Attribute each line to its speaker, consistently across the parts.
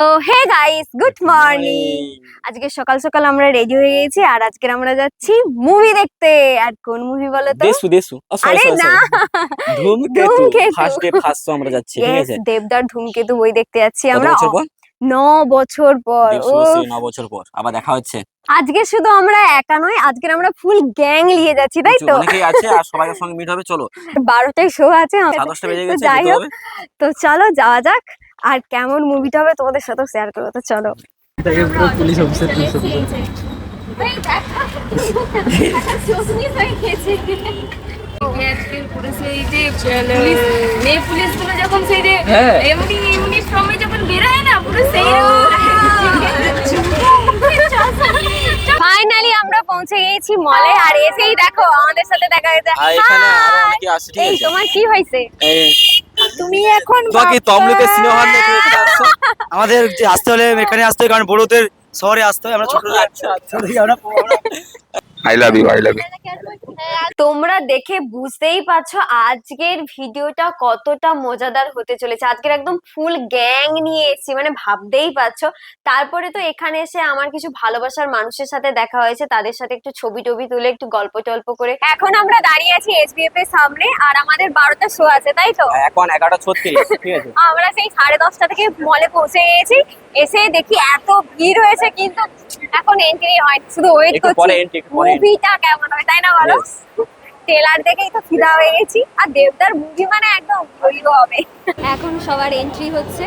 Speaker 1: তো hey guys good morning আজকে সকাল সকাল আমরা রেডি হয়ে গেছি আর আজকে আমরা যাচ্ছি মুভি দেখতে। আর কোন মুভি বলো তো?
Speaker 2: দেশু দেশু।
Speaker 1: আরে না।
Speaker 2: ধূমকেতু। ফার্স্ট ডে ফার্স্ট শো আমরা যাচ্ছি ঠিক আছে?
Speaker 1: দেবদার ধূমকেতু বই দেখতে যাচ্ছি আমরা। ন বছর পর ও
Speaker 2: বছর, ন বছর পর আবার দেখা হচ্ছে।
Speaker 1: আজকে শুধু আমরা একা নয় আজকে আমরা ফুল গ্যাং নিয়ে যাচ্ছি তাই তো?
Speaker 2: অনেকেই আছে আর সবাই সঙ্গে মিট হবে চলো।
Speaker 1: বারোটায় শো আছে আমাদের।
Speaker 2: সাড়ে দশটা বেজে
Speaker 1: তো
Speaker 2: গেছে
Speaker 1: যাই হোক। তো চলো যাওয়া যাক। আর কেমন মুভিটা হবে তোমাদের সাথেও শেয়ার করব তো চলো।
Speaker 3: পুলিশ অফিসার পুলিশ অফিসার
Speaker 4: আজকের পুরো সেই যে পুলিশ মেয়ে পুলিশগুলো যখন সেই যে। এমনি ইউনিফর্মে যখন বেরোয় না পুরো সেই
Speaker 1: ফাইনালি আমরা পৌঁছে গেছি মলে আর এসেই দেখো আমাদের সাথে দেখা গেছে
Speaker 2: আর এখানে আরও
Speaker 1: Hi!
Speaker 2: অনেকে আসছে ঠিক
Speaker 1: এই তোমার কি হয়েছে? তুমি এখন
Speaker 2: বাকি তমলুকের সিনেমা?
Speaker 3: আমাদের যে আসতে হলে এখানে আসতে হয় কারণ বড়দের শহরে আসতে হয় আমরা ছোট
Speaker 2: আচ্ছা, লাভ
Speaker 3: ইউ আই লাভ আমরা-
Speaker 1: তোমরা দেখে বুঝতেই পারছ আজকের ভিডিওটা কতটা মজাদার হতে চলেছে। আজকের একদম ফুল গ্যাং নিয়ে এসেছি মানে ভাবতেই পারছ। তারপরে তো এখানে এসে আমার কিছু ভালোবাসার মানুষের সাথে দেখা হয়েছে তাদের সাথে একটু ছবি টবি তুলে একটু গল্প টল্প করে। এখন আমরা দাঁড়িয়ে আছি এসবিএফ এর সামনে আর আমাদের বারোটা শো আছে তাই তো?
Speaker 2: এখন এগারোটা ছত্রিশ ঠিক আছে।
Speaker 1: আমরা সেই সাড়ে দশটা থেকে মলে পৌঁছে গেছি এসে দেখি এত ভিড় হয়েছে কিন্তু এখন এন্ট্রি হয় শুধু ওয়েট করছি। মুভিটা কেমন হয় তাই না বলো? ট্রেলার দেখেই তো ফিদা হয়ে গেছি। আর দেবদার মুভি মানে একদম হিরো হবে। এখন সবার এন্ট্রি হচ্ছে।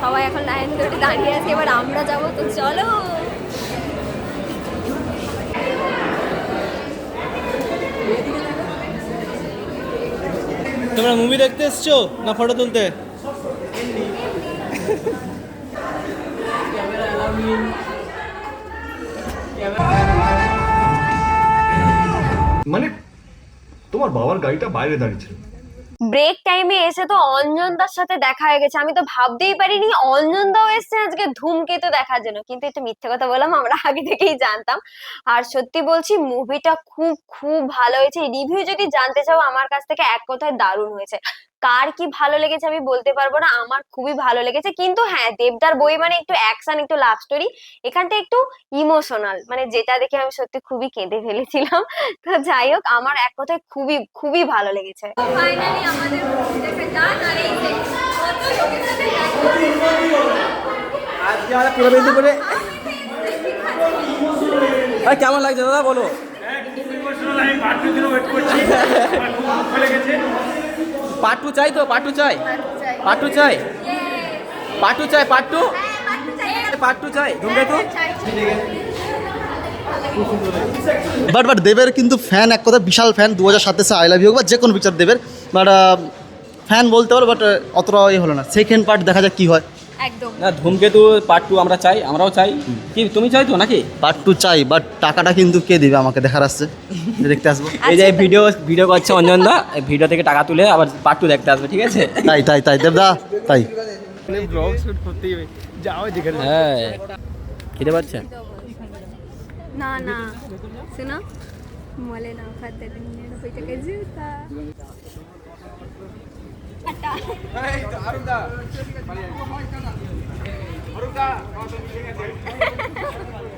Speaker 1: সবাই এখন লাইন ধরে দাঁড়িয়ে আছে। এবার আমরা যাব তো চলো।
Speaker 5: তোমরা মুভি দেখতে এসছো না ফটো তুলতে?
Speaker 6: মানে তোমার বাবার গাড়িটা বাইরে দাঁড়িয়ে ছিল
Speaker 1: ব্রেক টাইমে এসে তো অঞ্জন দার সাথে দেখা হয়ে গেছে। আমি তো ভাবতেই পারিনি অঞ্জন দাও এসছে আজকে ধূমকেতু দেখার জন্য। কিন্তু একটু মিথ্যে কথা বললাম, আমরা আগে থেকেই জানতাম। আর সত্যি বলছি মুভিটা খুব খুব ভালো হয়েছে। রিভিউ যদি জানতে চাও, আমার কাছ থেকে এক কথায় দারুণ হয়েছে। কার কি ভালো লেগেছে আমি বলতে পারব না আমার খুবই ভালো লেগেছে। কিন্তু হ্যাঁ দেবদার বই মানে একটু অ্যাকশন একটু লাভ স্টোরি এখানটা একটু ইমোশনাল মানে যেটা দেখে আমি সত্যি খুবই কেঁদে ফেলেছিলাম। তো যাই হোক আমার এক কথায় খুবই খুবই ভালো লেগেছে। ফাইনালি আমাদের
Speaker 2: আজকে আমরা কেমন লাগছে দাদা বলো। পার্ট টু চাই তো, পাটু চাই। পাটু চাই। পাটু চাই, পাটু। পাটু চাই চাই ধূমকেতু
Speaker 7: বাট বাট দেবের কিন্তু ফ্যান এক কথা বিশাল ফ্যান দু হাজার সাতে আই লাভ ইউ বা যে কোনো পিকচার দেবের। বাট ফ্যান বলতে পারো, বাট অতটা ইয়ে হলো না। সেকেন্ড পার্ট দেখা যাক কী হয়।
Speaker 1: একদম।
Speaker 2: না ধূমকেতু পার্ট টু আমরা চাই আমরাও চাই। কি তুমি চাই তো নাকি?
Speaker 7: পার্ট টু চাই বাট টাকাটা কিন্তু কে দিবে আমাকে দেখার আসছে দেখতে আসব।
Speaker 2: এই যে ভিডিও ভিডিও করছে অঞ্জন দা ভিডিও থেকে টাকা তুলে আবার পার্ট টু দেখতে আসবে ঠিক আছে?
Speaker 7: তাই তাই তাই দেবদা তাই।
Speaker 3: ব্লগ শুট করতেই যাও যেখানে
Speaker 2: হ্যাঁ। খেতে পাচ্ছে?
Speaker 1: না না। শোনো মলে না খাতে নিরানব্বই টাকা জুতা